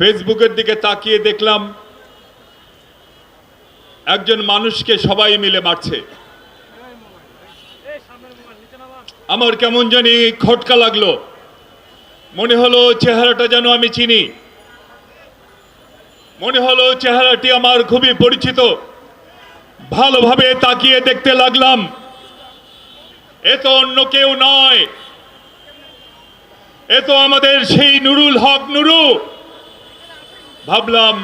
ফেসবুকের দিকে তাকিয়ে দেখলাম, একজন মানুষকে সবাই মিলে মারছে। আমার কেমন জানি খটকা লাগল। মনে হলো চেহারাটা যেন আমি চিনি। মনে হলো চেহারাটি আমার খুবই পরিচিত। ভালোভাবে তাকিয়ে দেখতে লাগলাম। এ তো অন্য কেউ নয়। এ তো আমাদের সেই নুরুল হক নুরু। ভাবলাম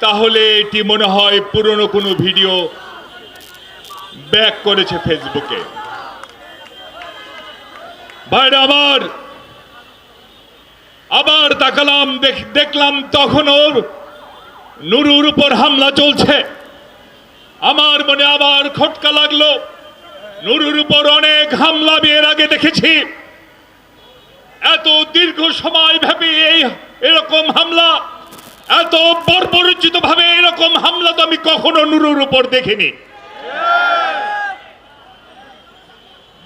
তাহলে এটি মনে হয় পুরনো কোনো ভিডিও ব্যাক করেছে ফেসবুকে। ভাইরা আমার আবার তাকালাম দেখলাম তখন ওর নুরুর উপর হামলা চলছে। আমার মনে আবার খটকা লাগল। নুরুর উপর অনেক হামলা এর আগে দেখেছি। এত দীর্ঘ সময় ব্যাপী এই এরকম হামলা এত বর্বরচিত ভাবে এরকম হামলা তো আমি কখনো নুরুর উপর দেখিনি।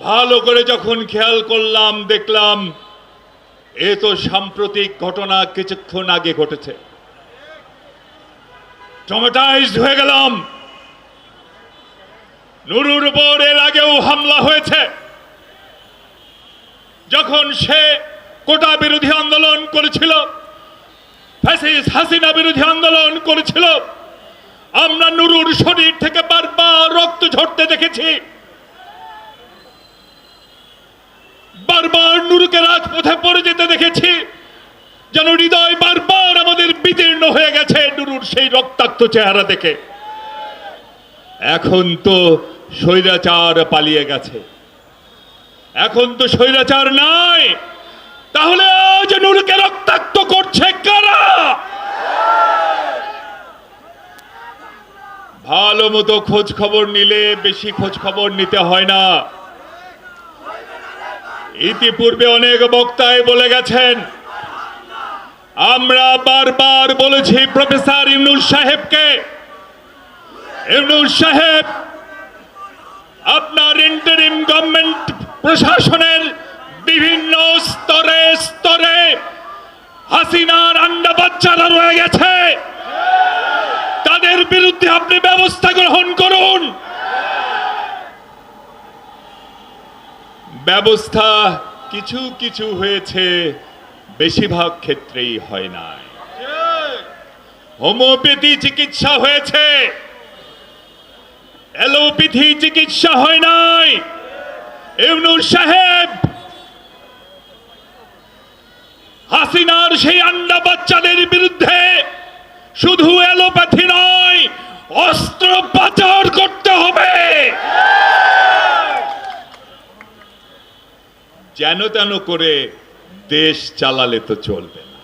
ভালো করে যখন খেয়াল করলাম, দেখলাম এ তো সাম্প্রতিক ঘটনা কিছুক্ষণ আগে ঘটেছে। টমেটাইজড হয়ে গেলাম। নুরুর উপর এর আগেও হামলা হয়েছে। যখন সে কোটা বিরোধী আন্দোলন করেছিল ফ্যাসিস হাসিনা বিরোধী আন্দোলন করেছিল। আমরা নুরুর শরীর থেকে বারবার রক্ত ঝরতে দেখেছি। বারবার নুরুকে রাজপথে পড়ে যেতে দেখেছি। যেন হৃদয় বারবার আমাদের বিদীর্ণ হয়ে গেছে নুরুর সেই রক্তাক্ত চেহারা দেখে। এখন তো স্বৈরাচার পালিয়ে গেছে। এখন তো স্বৈরাচার নাই। তাহলে আজ নুরুকে রক্তাক্ত করছে কারা? ভালো মতো খোঁজ খবর নিলে বেশি খোঁজ খবর নিতে হয় না। ইতিপূর্বে অনেক বক্তায় বলে গেছেন, আমরা বারবার বলেছি প্রফেসর ইমনুল সাহেবকে। ইমনুল সাহেব, আপনার ইন্টারিম গভর্নমেন্ট প্রশাসনের বিভিন্ন স্তরে স্তরে হাসিনার আন্ডা বাচ্চারা রয়ে গেছে। তাদের বিরুদ্ধে আপনি ব্যবস্থা গ্রহণ করুন। ব্যবস্থা কিছু কিছু হয়েছে, বেশিরভাগ ক্ষেত্রেই হয় নাই। হোমিওপ্যাথি চিকিৎসা হয়েছে। অ্যালোপ্যাথি চিকিৎসা হয় নাই। ইউনুস সাহেব হাসিনার সেই আন্ডা বাচ্চাদের বিরুদ্ধে শুধু অ্যালোপ্যাথি নয়, অস্ত্র পাচার করতে হবে। যেন তেন করে দেশ চালালে তো চলবে না।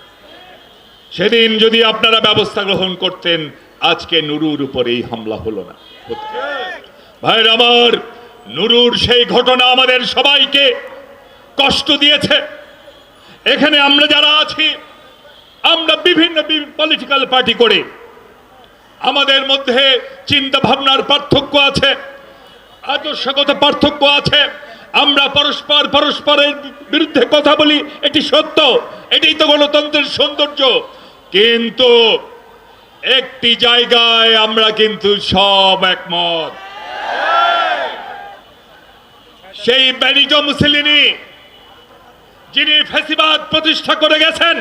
সেদিন যদি আপনারা ব্যবস্থা গ্রহণ করতেন, আজকে নুরুর উপর এই হামলা হলো না। ভাইর আমার, নুরুর সেই ঘটনা আমাদের সবাইকে কষ্ট দিয়েছে। এখানে আমরা যারা আছি, আমরা বিভিন্ন পলিটিক্যাল পার্টি করে। আমাদের মধ্যে চিন্তা ভাবনার পার্থক্য আছে, আদর্শগত পার্থক্য আছে। আমরা পরস্পর পরস্পরের বিরুদ্ধে কথা বলি, এটি সত্য, এটাই তো গণতন্ত্রের সৌন্দর্য। কিন্তু একটি জায়গায় আমরা কিন্তু সব একমত। সেই ব্যানিজো মুসলিনি যিনি ফ্যাসিবাদ প্রতিষ্ঠা করে গেছেন,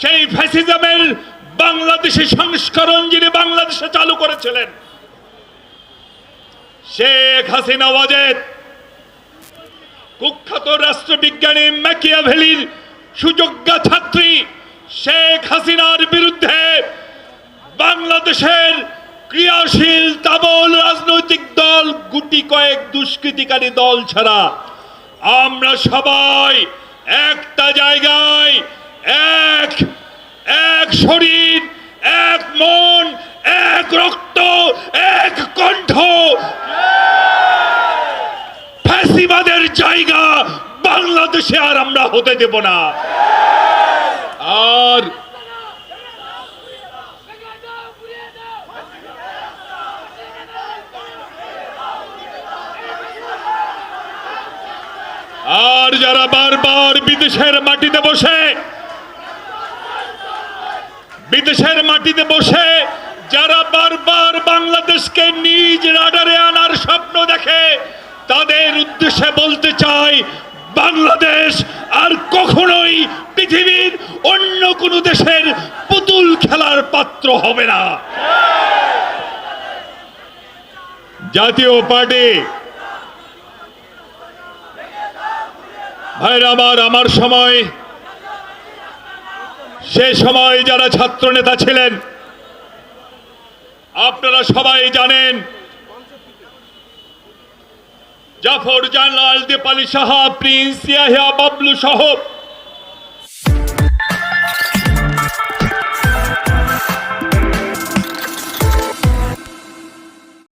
সেই ফ্যাসিজমের বাংলাদেশি সংস্করণ যিনি বাংলাদেশে চালু করেছিলেন, শেখ হাসিনা ওয়াজেদ, কুখ্যাত রাষ্ট্রবিজ্ঞানী ম্যাকিয়াভেলির সুযোগ্য ছাত্রী শেখ হাসিনার বিরুদ্ধে বাংলাদেশের ক্রিয়াশীল তাবল রাজনৈতিক দল, গুটি কয়েক দুষ্কৃতিকারী দল ছাড়া আমরা সবাই একটা জায়গায় এক এক শরীর, এক মন, এক রক্ত, এক কণ্ঠ। ফ্যাসিবাদের জায়গা বাংলাদেশে আর আমরা হতে দেব না। আর আর যারা বারবার বিদেশের মাটিতে বসে, বিদেশের মাটিতে বসে, যারা বারবার বাংলাদেশকে নিজ রাডারে আনার স্বপ্ন দেখে, তাদের উদ্দেশ্যে বলতে চাই, বাংলাদেশ আর কখনোই পৃথিবীর অন্য কোনো দেশের পুতুল খেলার পাত্র হবে না। জাতীয় পার্টি ভাইরা আমার আমার সময়। সে সময় যারা ছাত্র নেতা ছিলেন, আপনারা সবাই জানেন, জাফর জালাল দীপালি সাহা, প্রিন্স ইয়াহিয়া বাবলু সহ